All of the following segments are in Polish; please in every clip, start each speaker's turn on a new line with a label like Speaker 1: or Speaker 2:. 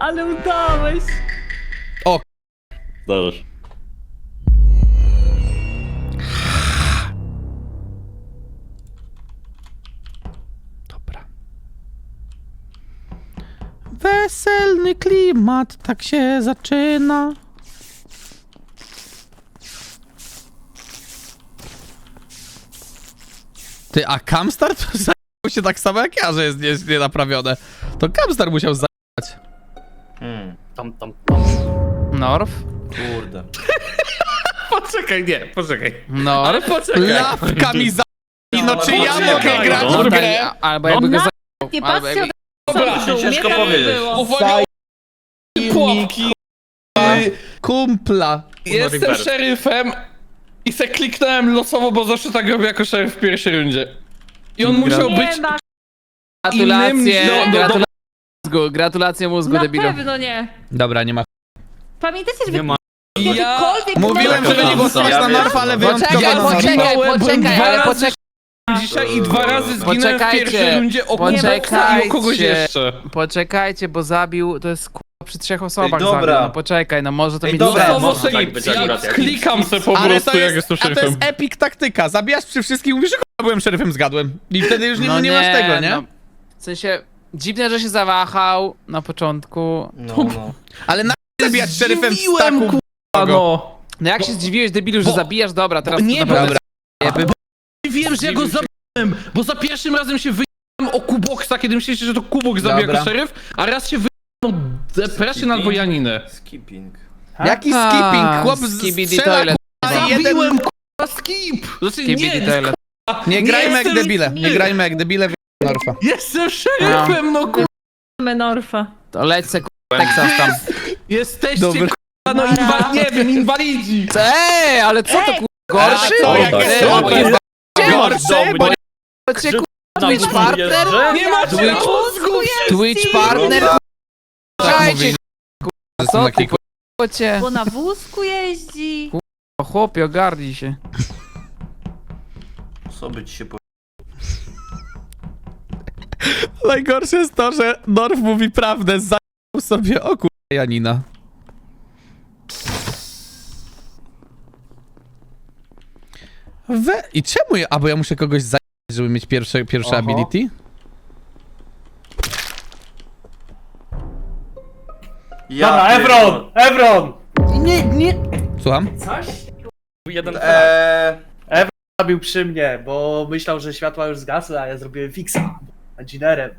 Speaker 1: Ale udałeś.
Speaker 2: Zdarzysz.
Speaker 3: Dobra. Weselny klimat, tak się zaczyna. Ty, a Camstar to zajął się tak samo jak ja, że jest, jest nienaprawione. To Camstar musiał zająć.
Speaker 2: Tam, tam, tam.
Speaker 3: Norf?
Speaker 2: Kurde.
Speaker 4: Poczekaj, nie, poczekaj.
Speaker 3: Norf?
Speaker 4: Ale poczekaj.
Speaker 3: Lawkami za... No czy ja
Speaker 2: poczekaj,
Speaker 3: mogę grać
Speaker 2: no.
Speaker 3: w
Speaker 5: No tak,
Speaker 3: grę?
Speaker 5: a- albo jakby go za...
Speaker 1: Nie
Speaker 5: Albo
Speaker 1: patrzcie
Speaker 5: jakby...
Speaker 1: od
Speaker 4: Dobra,
Speaker 1: mnie
Speaker 2: ciężko
Speaker 1: tam nie
Speaker 2: powiedzieć.
Speaker 1: było.
Speaker 3: Kumpla.
Speaker 4: Jestem szeryfem i se kliknąłem losowo, bo zawsze tak robię jako szeryf w pierwszej rundzie. I on musiał
Speaker 1: Nie
Speaker 4: być
Speaker 5: Gratulacje,
Speaker 4: innym no, no,
Speaker 5: gratulacje mózgu, gratulacje mózgu,
Speaker 1: na
Speaker 5: debilu.
Speaker 1: pewno nie.
Speaker 3: Dobra, nie ma.
Speaker 1: Pamiętajcie, że
Speaker 2: Nie
Speaker 1: wy
Speaker 2: ma.
Speaker 4: Ja.
Speaker 3: Mówiłem, żeby nie głosować
Speaker 2: Ja
Speaker 3: na. Norfa, ale wyjątkowo
Speaker 5: Poczekaj,
Speaker 3: na Norfa.
Speaker 5: poczekaj, poczekaj,
Speaker 4: dwa
Speaker 5: ale
Speaker 4: razy
Speaker 5: poczekaj,
Speaker 4: dzisiaj i dwa razy zginąłem w
Speaker 5: Poczekajcie,
Speaker 4: pierwszej rundzie o. Kuboxa i o kogoś jeszcze.
Speaker 5: poczekajcie, bo zabił, to jest kurwa przy trzech osobach
Speaker 2: Ej, dobra.
Speaker 5: zabił, no poczekaj, no może to
Speaker 2: Ej,
Speaker 5: mieć
Speaker 2: dobra,
Speaker 5: sens.
Speaker 2: Może
Speaker 4: sobie
Speaker 2: tak być
Speaker 4: ja
Speaker 2: akurat, jak-
Speaker 4: klikam se po
Speaker 3: Ale
Speaker 4: prostu, jak
Speaker 3: jest,
Speaker 4: jestem
Speaker 3: a to jest epic taktyka. Zabijasz przy wszystkich i mówisz, że k***a, byłem szeryfem, zgadłem. I wtedy już nie,
Speaker 5: No
Speaker 3: nie, masz tego, nie?
Speaker 5: No, w sensie, dziwne, że się zawahał na początku.
Speaker 2: No, no.
Speaker 3: Ale na zabijać szeryfem w
Speaker 4: Zdziwiłem,
Speaker 3: staku.
Speaker 4: kurwa, no.
Speaker 5: No jak się zdziwiłeś, debilu, że
Speaker 4: Bo-
Speaker 5: zabijasz, dobra, teraz
Speaker 4: nie,
Speaker 5: to
Speaker 4: bo-
Speaker 3: Dobra.
Speaker 4: Wiem, że ja go zabiłem, bo za pierwszym razem się wyjechałem o Kuboksa, kiedy myśleliście, że to Kubok zabija
Speaker 3: Dobra.
Speaker 4: jako szeryf, a raz się wyjechałem o Depression albo Janinę.
Speaker 2: Skipping.
Speaker 3: Jaki
Speaker 5: A,
Speaker 3: skipping? Chłop
Speaker 5: skibidi
Speaker 3: strzela,
Speaker 5: toilet.
Speaker 3: k***a, jeden...
Speaker 4: Zabiłem, kurwa, skip! Znaczy,
Speaker 5: Skibidi
Speaker 4: nie,
Speaker 5: toilet.
Speaker 3: Nie grajmy jak
Speaker 4: jestem-
Speaker 3: debile, nie grajmy jak debile, Norfa.
Speaker 4: Jestem szeryfem, no kurwa.
Speaker 1: Menorfa.
Speaker 5: To se kurwa, Texas tam.
Speaker 4: Jesteście,
Speaker 3: Dobra.
Speaker 4: kurwa, no inwa- nie wiem, inwalidzi.
Speaker 5: Ej, ale co to kurwa, gorszy?
Speaker 3: A co,
Speaker 2: jak
Speaker 5: Ej,
Speaker 2: jest
Speaker 5: ej,
Speaker 2: jest
Speaker 3: Gorszy, bo nie...
Speaker 5: cię kurwa,
Speaker 2: Na
Speaker 5: Twitch partner?
Speaker 4: Nie macie
Speaker 5: Twitch-
Speaker 4: mózgu!
Speaker 5: Twitch partner? Czekajcie,
Speaker 3: mówili.
Speaker 5: kurwa, co ty kurwa, cię?
Speaker 1: Bo na wózku jeździ.
Speaker 5: O, Chłopie, ogarnij się.
Speaker 2: Co by ci się po...
Speaker 3: Najgorsze jest to, że Norf mówi prawdę, zajął sobie o kur... Janina. We... I czemu ja... A, bo ja muszę kogoś zająć, żeby mieć pierwsze, pierwsze
Speaker 4: Oho.
Speaker 3: ability?
Speaker 2: Ja
Speaker 6: Dobra, Evron! Evron!
Speaker 4: Nie, nie.
Speaker 3: Słucham?
Speaker 6: Coś?
Speaker 2: Jeden eee,
Speaker 6: Zabił przy mnie, bo myślał, że światła już zgasły, a ja zrobiłem fixa. Engineerem.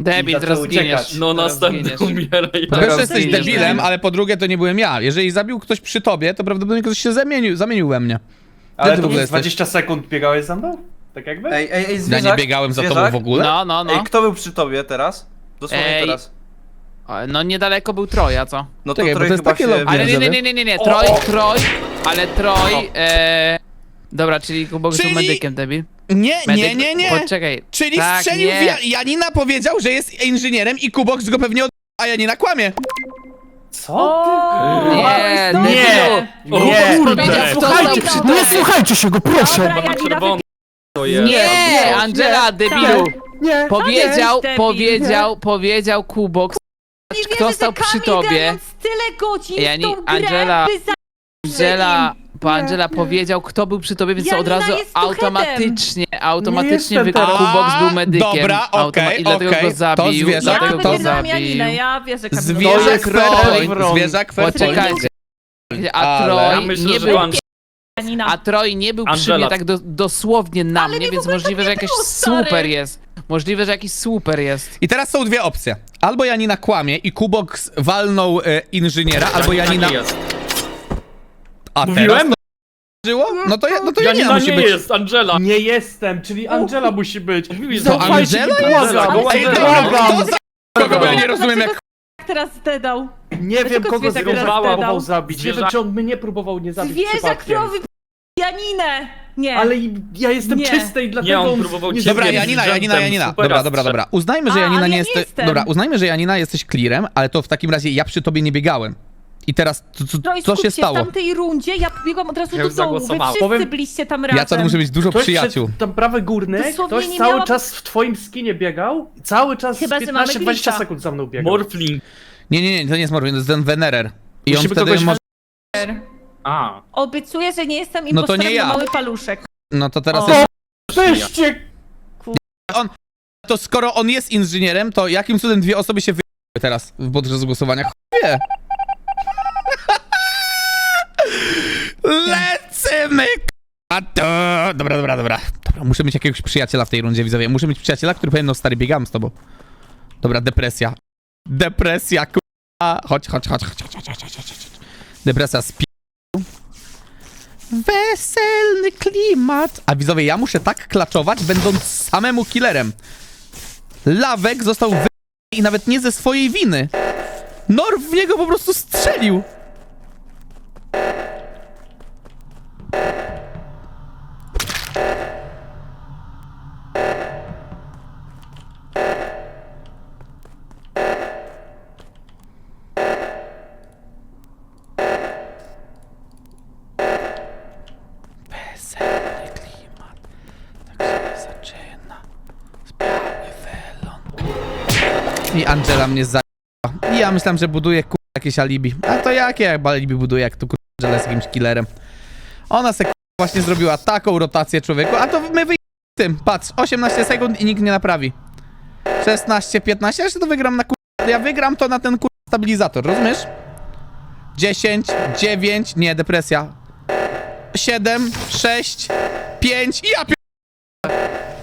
Speaker 5: Debil,
Speaker 6: zaczął
Speaker 5: teraz
Speaker 6: uciekać.
Speaker 5: zginiesz.
Speaker 2: No
Speaker 5: Teraz
Speaker 2: następny
Speaker 5: zginiesz.
Speaker 2: umieraj.
Speaker 3: Po
Speaker 5: Teraz
Speaker 3: pierwsze jesteś
Speaker 5: zginiesz,
Speaker 3: debilem,
Speaker 5: debil.
Speaker 3: ale po drugie to nie byłem ja. Jeżeli zabił ktoś przy tobie, to prawdopodobnie ktoś się zamienił, zamienił we mnie.
Speaker 6: Ale
Speaker 3: ty w
Speaker 6: to
Speaker 3: ogóle
Speaker 6: przez 20 sekund biegałeś za mną? Tak jakby?
Speaker 2: Ej, ej, ej,
Speaker 3: Ja
Speaker 2: zwierzak.
Speaker 3: nie biegałem za tobą
Speaker 2: zwierzak?
Speaker 3: w ogóle.
Speaker 5: No, no, no.
Speaker 2: Ej, kto był przy tobie teraz? Dosłownie
Speaker 5: Ej.
Speaker 2: teraz.
Speaker 5: O, No niedaleko był Troja, co?
Speaker 2: No to
Speaker 3: Czekaj, bo to jest
Speaker 2: chyba
Speaker 3: takie
Speaker 2: się...
Speaker 3: lobby.
Speaker 5: Ale nie, nie, nie, nie, nie, nie, Troj, Troj, ale Troj, e... Dobra, czyli Kubok
Speaker 3: Czyli-
Speaker 5: był medykiem, debil.
Speaker 3: Nie,
Speaker 5: Medyk,
Speaker 3: nie, nie, nie.
Speaker 5: Poczekaj.
Speaker 3: Czyli
Speaker 5: tak,
Speaker 3: strzelił
Speaker 5: nie.
Speaker 3: w Ja- Janina powiedział, że jest inżynierem i Kubox go pewnie od... A Janina kłamie.
Speaker 6: Co?
Speaker 1: O,
Speaker 5: Nie,
Speaker 1: no
Speaker 6: nie.
Speaker 2: O
Speaker 6: Nie.
Speaker 2: kurde!
Speaker 5: Powiedział, kto
Speaker 1: Słuchajcie, nie
Speaker 7: słuchajcie się go, proszę!
Speaker 1: Dobra, Janina,
Speaker 2: Czerwony. To jest.
Speaker 5: Nie, Angela, debilu.
Speaker 7: Nie!
Speaker 5: Powiedział, powiedział, powiedział Kubox,
Speaker 1: Nie
Speaker 5: kto stał przy tobie?
Speaker 1: tyle godzin
Speaker 5: Ja
Speaker 1: w
Speaker 5: nie-
Speaker 1: tą grę,
Speaker 5: Angela,
Speaker 1: by za...
Speaker 5: Angela, bo Angela powiedział, kto był przy tobie, więc
Speaker 1: Janina
Speaker 5: od razu
Speaker 1: jest
Speaker 5: automatycznie, automatycznie
Speaker 6: jestem teraz.
Speaker 5: Kubox był medykiem.
Speaker 3: Dobra,
Speaker 5: Automa-
Speaker 3: okej,
Speaker 5: I dlatego
Speaker 3: okej.
Speaker 5: go
Speaker 3: To
Speaker 5: zabił,
Speaker 3: zwierzak,
Speaker 1: Ja
Speaker 5: dlatego
Speaker 3: to
Speaker 5: go
Speaker 1: wybieram
Speaker 5: zabił.
Speaker 1: Janinę, ja wierzę Kamilowi.
Speaker 3: Zwierzak
Speaker 5: To
Speaker 3: fair
Speaker 5: jest
Speaker 3: point.
Speaker 5: Troj.
Speaker 3: Zwierzak fair point.
Speaker 5: Poczekajcie. A
Speaker 3: Ale-
Speaker 5: Troj
Speaker 2: Ja myślę,
Speaker 5: nie
Speaker 2: że
Speaker 5: był.
Speaker 1: Janina.
Speaker 5: A Troj nie był przy
Speaker 2: Angela.
Speaker 5: mnie tak do, dosłownie na
Speaker 1: Ale
Speaker 5: mnie,
Speaker 1: nie,
Speaker 5: więc możliwe, że
Speaker 1: nie
Speaker 5: jakiś
Speaker 1: stary.
Speaker 5: super jest. Możliwe, że jakiś super jest.
Speaker 3: I teraz są dwie opcje. Albo Janina kłamie i Kubox walnął e, inżyniera, albo Janina...
Speaker 2: jest.
Speaker 3: A teraz
Speaker 2: Mówiłem?
Speaker 3: to żyło? No to, ja, no to Janina
Speaker 2: Janina
Speaker 3: musi
Speaker 2: nie
Speaker 3: być...
Speaker 2: jest, Angela.
Speaker 6: Nie jestem, czyli Angela musi być. Zaufajcie
Speaker 3: Angela jest?
Speaker 6: błagam.
Speaker 2: Angela,
Speaker 3: Ej,
Speaker 2: Angela.
Speaker 3: dobra, kto za... Kogo, bo ja nie rozumiem jak...
Speaker 1: teraz zdedał?
Speaker 6: Nie wiem, kogo
Speaker 1: zwierzak
Speaker 6: zwierzak
Speaker 1: teraz
Speaker 6: próbował zabić. Nie wiem,
Speaker 2: Zwierzak-
Speaker 6: czy on mnie próbował nie zabić
Speaker 1: Zwierzak
Speaker 6: przypadkiem.
Speaker 1: krowy Janinę! Nie.
Speaker 6: Ale i- ja jestem
Speaker 1: Nie.
Speaker 6: czysty i dlatego
Speaker 2: Nie, on próbował
Speaker 6: nie
Speaker 2: cię
Speaker 3: Dobra, Janina, Janina, Janina. Dobra, dobra, dobra. Uznajmy, że
Speaker 1: A,
Speaker 3: Janina
Speaker 1: ale
Speaker 3: nie
Speaker 1: ja
Speaker 3: jest...
Speaker 1: nie jestem.
Speaker 3: Dobra, uznajmy, że Janina jesteś clearem, ale to w takim razie ja przy tobie nie biegałem. I teraz, co, co,
Speaker 1: i
Speaker 3: co się
Speaker 1: skupcie,
Speaker 3: stało?
Speaker 1: W tamtej rundzie ja pobiegłam od razu
Speaker 2: Ja
Speaker 1: do
Speaker 2: już
Speaker 1: dołu. Wy
Speaker 2: zagłosowałem.
Speaker 1: wszyscy
Speaker 6: Powiem-
Speaker 1: byliście tam razem.
Speaker 3: Ja co, muszę mieć dużo
Speaker 6: Ktoś
Speaker 3: przyjaciół.
Speaker 6: przed tam prawe górne,
Speaker 1: Dosłownie
Speaker 6: ktoś
Speaker 1: nie
Speaker 6: cały
Speaker 1: miałam-
Speaker 6: czas w twoim skinie biegał cały czas
Speaker 1: Chyba, że mamy
Speaker 6: 15-20
Speaker 1: glitcha.
Speaker 6: sekund za mną biegał.
Speaker 2: Morfling.
Speaker 3: Nie, nie, nie, to nie jest Morfin, to jest ten Venerer. I on
Speaker 2: Musimy
Speaker 3: wtedy
Speaker 2: kogoś
Speaker 3: może...
Speaker 2: A.
Speaker 1: Obiecuję, że nie jestem
Speaker 3: No to
Speaker 1: impostorem
Speaker 3: nie ja.
Speaker 1: mały paluszek.
Speaker 3: No to teraz
Speaker 1: O.
Speaker 3: jest...
Speaker 6: Weźcie!
Speaker 3: To skoro on jest inżynierem, to jakim cudem dwie osoby się wy... teraz w podczas głosowania? Chuj wie. Lecimy! A to... Dobra, dobra, dobra. Dobra, muszę mieć jakiegoś przyjaciela w tej rundzie, widzowie. Muszę mieć przyjaciela, który powiem, no stary, biegam z tobą. Dobra, depresja. Depresja, kurwa. Chodź, chodź, chodź, chodź, chodź, chodź, chodź, chodź, chodź. Depresja z Weselny klimat. A widzowie, ja muszę tak klaczować, będąc samemu killerem. Lawek został wy... i nawet nie ze swojej winy. Norw w niego po prostu strzelił. Weselny klimat. Tak się. I Angela mnie za... I ja myślałem, że buduje kur... jakieś alibi. A to jakie jak alibi buduje, jak tu kur... Angela jest jakimś killerem. Ona se właśnie zrobiła taką rotację człowieku, a to my wyj... tym. Patrz, 18 sekund i nikt nie naprawi. 16, 15, jeszcze to wygram na kur... Ja wygram to na ten kur... stabilizator, rozumiesz? 10, 9, nie, depresja. 7, 6, 5 i ja pier...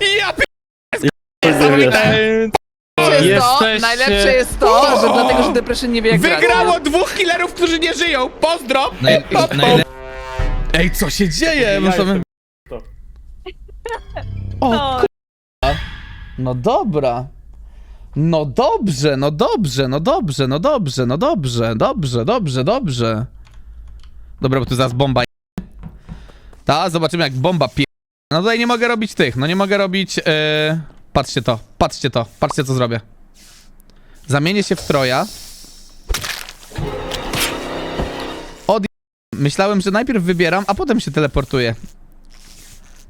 Speaker 3: I ja. Niesamowite.
Speaker 5: Jest to,
Speaker 4: Jesteście-
Speaker 5: najlepsze jest to, że dlatego, że Depression nie wie jak grać.
Speaker 3: Wygrało dwóch killerów, którzy nie żyją! Pozdro! Ej, co się dzieje? My sobie... O,
Speaker 1: No,
Speaker 3: no dobra. No dobrze, no dobrze, no dobrze, no dobrze, no dobrze, dobrze, dobrze, dobrze. Dobra, bo tu zaraz bomba je- Ta, zobaczymy jak bomba pie... No tutaj nie mogę robić tych, no nie mogę robić... Yy... Patrzcie to, patrzcie to, patrzcie co zrobię. Zamienię się w Troja. Myślałem, że najpierw wybieram, a potem się teleportuję.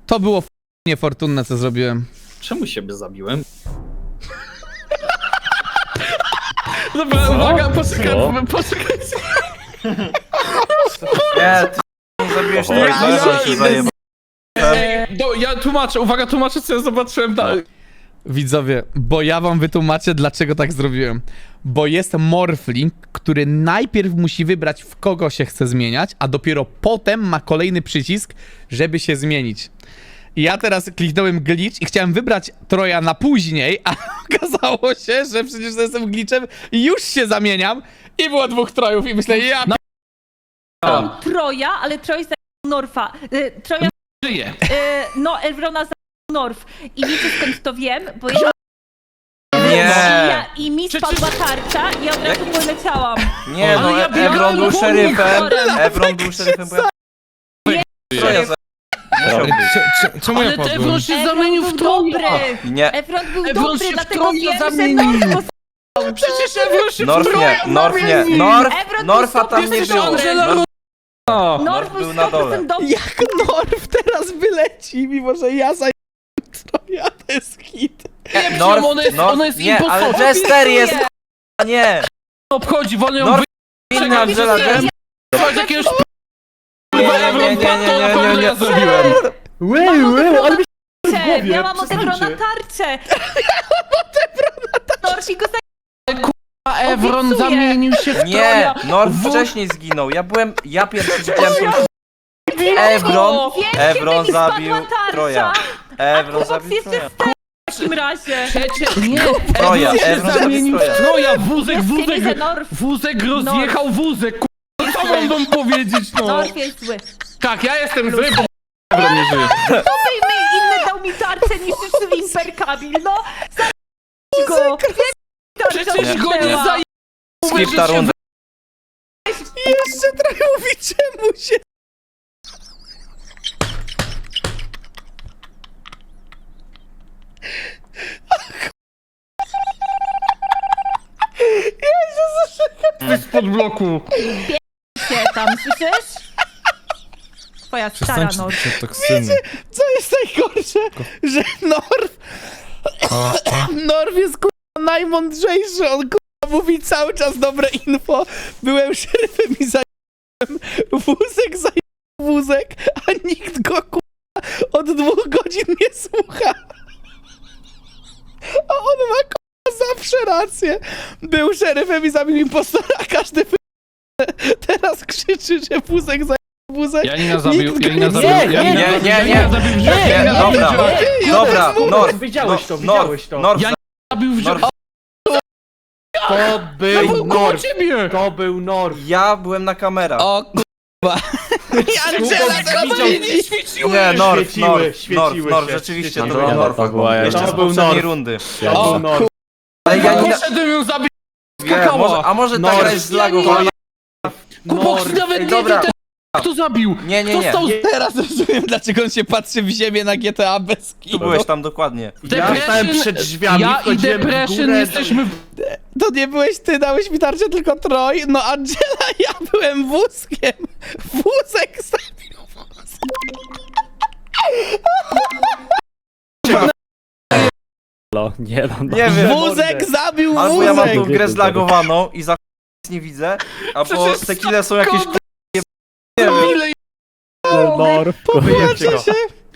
Speaker 3: To było f- niefortunne, co zrobiłem.
Speaker 2: Czemu siebie zabiłem?
Speaker 4: Dobra, uwaga, poczekaj, poczekaj.
Speaker 2: Nie, ty zabiłeś tego,
Speaker 4: Ja-
Speaker 2: zajebał.
Speaker 4: Ej, do, ja tłumaczę, uwaga, tłumaczę, co ja zobaczyłem dalej.
Speaker 3: Widzowie, bo ja wam wytłumaczę, dlaczego tak zrobiłem. Bo jest morfling, który najpierw musi wybrać, w kogo się chce zmieniać, a dopiero potem ma kolejny przycisk, żeby się zmienić. I ja teraz kliknąłem glitch i chciałem wybrać Troja na później, a okazało się, że przecież jestem glitchem i już się zamieniam i było dwóch Trojów i myślę, ja
Speaker 1: Mam Troja, ale Troj za Norfa. Y, Troja,
Speaker 4: Żyje.
Speaker 1: y, no Elvrona za Norf. I wiecie skąd to wiem? Bo ja...
Speaker 2: Nie.
Speaker 1: Ja, I mi spadła tarcza i ja od razu poleciałam.
Speaker 2: Nie, no
Speaker 4: Ale ja
Speaker 2: E-
Speaker 4: biegałem
Speaker 2: Evron był szeryfem. Evron był szeryfem, bo ja... Troja za... Musiał być.
Speaker 4: Czemu ja Evron się zamienił w
Speaker 1: był dobry.
Speaker 2: Nie,
Speaker 1: Efron był dobry,
Speaker 4: się w
Speaker 1: dlatego wiem, że
Speaker 4: zamienił.
Speaker 1: Norf
Speaker 4: Przecież Evron się
Speaker 2: Norf
Speaker 4: w
Speaker 2: nie, Norf nie,
Speaker 4: zamienił.
Speaker 2: Norf, Norfa
Speaker 1: był
Speaker 2: tam nie
Speaker 1: dobry,
Speaker 2: było.
Speaker 4: Angela
Speaker 2: Norf-
Speaker 1: był
Speaker 2: był na dole.
Speaker 1: 100% dobry.
Speaker 3: jak Norf teraz wyleci, mimo że ja to jest hit.
Speaker 4: Nie,
Speaker 2: Norf,
Speaker 4: ona jest,
Speaker 2: Norf,
Speaker 4: ona jest
Speaker 2: nie, ale
Speaker 4: impostorem.
Speaker 2: Jester jest, a nie.
Speaker 4: obchodzi, wolno ją
Speaker 2: inny Angela,
Speaker 1: nie,
Speaker 4: jakiegoś...
Speaker 2: Nie,
Speaker 4: Kurwa,
Speaker 2: nie, nie, nie, nie,
Speaker 4: pewno
Speaker 2: nie,
Speaker 4: ja
Speaker 2: nie.
Speaker 4: zrobiłem.
Speaker 6: Łej, łej, ale mi w
Speaker 1: Tarczę,
Speaker 6: głowie,
Speaker 1: Miałam
Speaker 6: przestańcie.
Speaker 1: go
Speaker 4: A Evron
Speaker 1: Obiecuję.
Speaker 4: zamienił się w
Speaker 2: Nie. Norf
Speaker 4: W-
Speaker 2: wcześniej zginął. Ja byłem, ja pierwszy widziałem tą Evron,
Speaker 1: Wiem,
Speaker 2: Evron
Speaker 1: kiedy mi spadła
Speaker 2: zabił
Speaker 1: tarcza.
Speaker 2: Troja. Evron zabił Troja.
Speaker 1: w takim razie.
Speaker 4: Przecież nie,
Speaker 2: Troja,
Speaker 4: Evron się
Speaker 2: Evron
Speaker 4: zamienił
Speaker 2: zabił
Speaker 4: w
Speaker 2: Troja.
Speaker 4: Troja, wózek, wózek,
Speaker 1: Norf,
Speaker 4: wózek rozjechał wózek, ku- co mam wam powiedzieć, no?
Speaker 1: Norf jest zły.
Speaker 4: Tak, ja jestem zły, bo Evron nie żyje.
Speaker 1: Wyjmy inny dał mi tarczę niż wszyscy imperkabil, no. Zabij go.
Speaker 4: Przecież go nie zaje...
Speaker 2: Skip ta runda.
Speaker 3: Jeszcze Trojowi czemu się...
Speaker 4: Spod bloku.
Speaker 1: się tam, słyszysz? Twoja stara Norf.
Speaker 3: Co jest najgorsze? Że Norf... Norf jest kurwa najmądrzejszy, on kurwa mówi cały czas dobre info. Byłem szeryfem i zająłem wózek, zająłem wózek, a nikt go kurwa od dwóch godzin nie słucha. A on ma kurwa zawsze rację. Był szeryfem i zabił impostora, a każdy wy- teraz krzyczy, że wózek zajął wózek.
Speaker 4: Janina zabił,
Speaker 3: Nikt go
Speaker 4: Janina
Speaker 3: nie-
Speaker 4: zabił,
Speaker 6: Nie,
Speaker 4: Janina
Speaker 2: nie,
Speaker 4: zabił,
Speaker 2: nie,
Speaker 4: Janina
Speaker 2: nie.
Speaker 4: zabił w
Speaker 2: Nie, nie,
Speaker 4: Janina zabił w
Speaker 2: dobra.
Speaker 4: dziurze.
Speaker 2: Dobra. Norf.
Speaker 6: Widziałeś to,
Speaker 2: Norf,
Speaker 6: widziałeś to.
Speaker 2: Norf,
Speaker 4: Ja- zabił w.
Speaker 6: To był Norf.
Speaker 4: ciebie!
Speaker 6: To był Norf.
Speaker 2: Ja byłem na kamerach.
Speaker 3: O kurwa. I Angela teraz
Speaker 6: widział-
Speaker 3: widzi.
Speaker 2: Nie,
Speaker 6: świeciły, świeciły
Speaker 2: Norf, Norf,
Speaker 6: się,
Speaker 2: rzeczywiście to
Speaker 6: świeciły
Speaker 2: był. Norf.
Speaker 7: to była
Speaker 6: był
Speaker 2: poprzedniej
Speaker 6: Norf.
Speaker 2: rundy.
Speaker 6: To
Speaker 3: O,
Speaker 6: był Norf.
Speaker 2: Ale
Speaker 4: Ja
Speaker 2: Janina...
Speaker 4: poszedłem ją zabić, skakała.
Speaker 2: może, a może ta
Speaker 6: Norf.
Speaker 2: gra jest zlagowana?
Speaker 4: Kubok nawet
Speaker 2: Ej,
Speaker 4: nie
Speaker 2: dobra.
Speaker 4: wie, ten- kto zabił.
Speaker 2: Nie, nie,
Speaker 4: Kto
Speaker 2: nie.
Speaker 4: stał z
Speaker 3: Teraz rozumiem, dlaczego on się patrzy w ziemię na GTA bez
Speaker 2: Tu
Speaker 3: kitu.
Speaker 2: byłeś tam dokładnie.
Speaker 6: Ja stałem przed drzwiami,
Speaker 4: Ja i
Speaker 6: wchodziłem w
Speaker 4: Depression
Speaker 6: górę,
Speaker 4: jesteśmy...
Speaker 3: To nie byłeś ty, dałeś mi tarczę, tylko Troj. No Angela, ja byłem wózkiem. Wózek zabił wózek.
Speaker 7: No, nie no, no.
Speaker 2: Nie wiem.
Speaker 3: Wózek zabił
Speaker 2: Albo ja mam tą
Speaker 3: wózek.
Speaker 2: grę zlagowaną i za nic nie widzę, albo
Speaker 4: Przecież
Speaker 2: te kile są jakieś...
Speaker 4: skąd-
Speaker 2: Nie wiem.
Speaker 4: Ile...
Speaker 7: Norf,
Speaker 2: Wyjebcie go.
Speaker 3: się.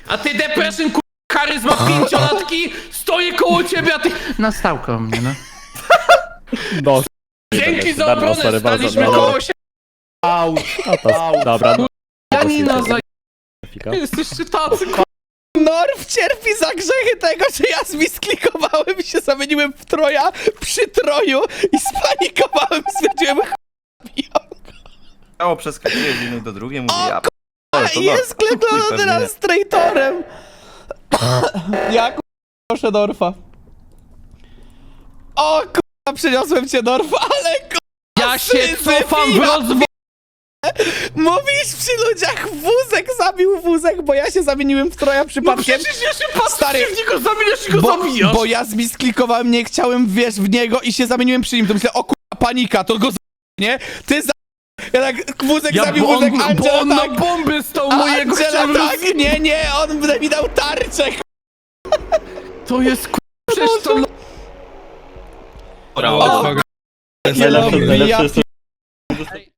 Speaker 4: A ty Depression, ku... charyzma pięciolatki, stoję koło ciebie, a ty... Nastał koło mnie, no.
Speaker 7: no.
Speaker 4: Dzięki za
Speaker 7: Dobra,
Speaker 4: obronę,
Speaker 7: sorry bardzo,
Speaker 4: staliśmy koło
Speaker 7: dobra.
Speaker 4: siebie.
Speaker 6: Au,
Speaker 7: to, dobra, no.
Speaker 4: Janina za... Jesteście tacy, ku...
Speaker 3: Norw cierpi za grzechy tego, że ja zmisklikowałem i się zamieniłem w Troja przy Troju i spanikowałem i stwierdziłem, ch**a,
Speaker 2: Ciało przeskakuje z jednej do drugiej, mówię
Speaker 3: O,
Speaker 2: ja... p***dolę, to
Speaker 3: i
Speaker 2: Norf.
Speaker 3: jest
Speaker 2: Chuj, pewnie
Speaker 3: teraz z traitorem. Ja k***a, proszę Norfa. O k***a, przyniosłem cię Norfa, ale k***a,
Speaker 4: Ja się cofam w rozwój.
Speaker 3: Mówisz przy ludziach, wózek zabił wózek, bo ja się zamieniłem w Troja
Speaker 4: No
Speaker 3: przypadkiem.
Speaker 4: przecież ja się patrzę,
Speaker 3: Stary,
Speaker 4: w niego zamieniasz i go
Speaker 3: bo,
Speaker 4: zabijasz.
Speaker 3: bo ja zmisklikowałem, nie chciałem, wiesz, w niego i się zamieniłem przy nim. To myślę, o kurwa, panika, to go za... nie? Ty za... Ja tak, wózek
Speaker 4: Ja,
Speaker 3: zabił
Speaker 4: bo on,
Speaker 3: wózek,
Speaker 4: bo
Speaker 3: Angela
Speaker 4: on
Speaker 3: tak.
Speaker 4: na bombę stał
Speaker 3: A
Speaker 4: mojego
Speaker 3: Angela
Speaker 4: chciałem
Speaker 3: tak,
Speaker 4: roz-
Speaker 3: nie, nie, on mi dał tarczę,
Speaker 4: To jest ku... Przecież to...
Speaker 3: O,
Speaker 7: Najlepsze,
Speaker 3: robi, ja
Speaker 7: najlepsze jest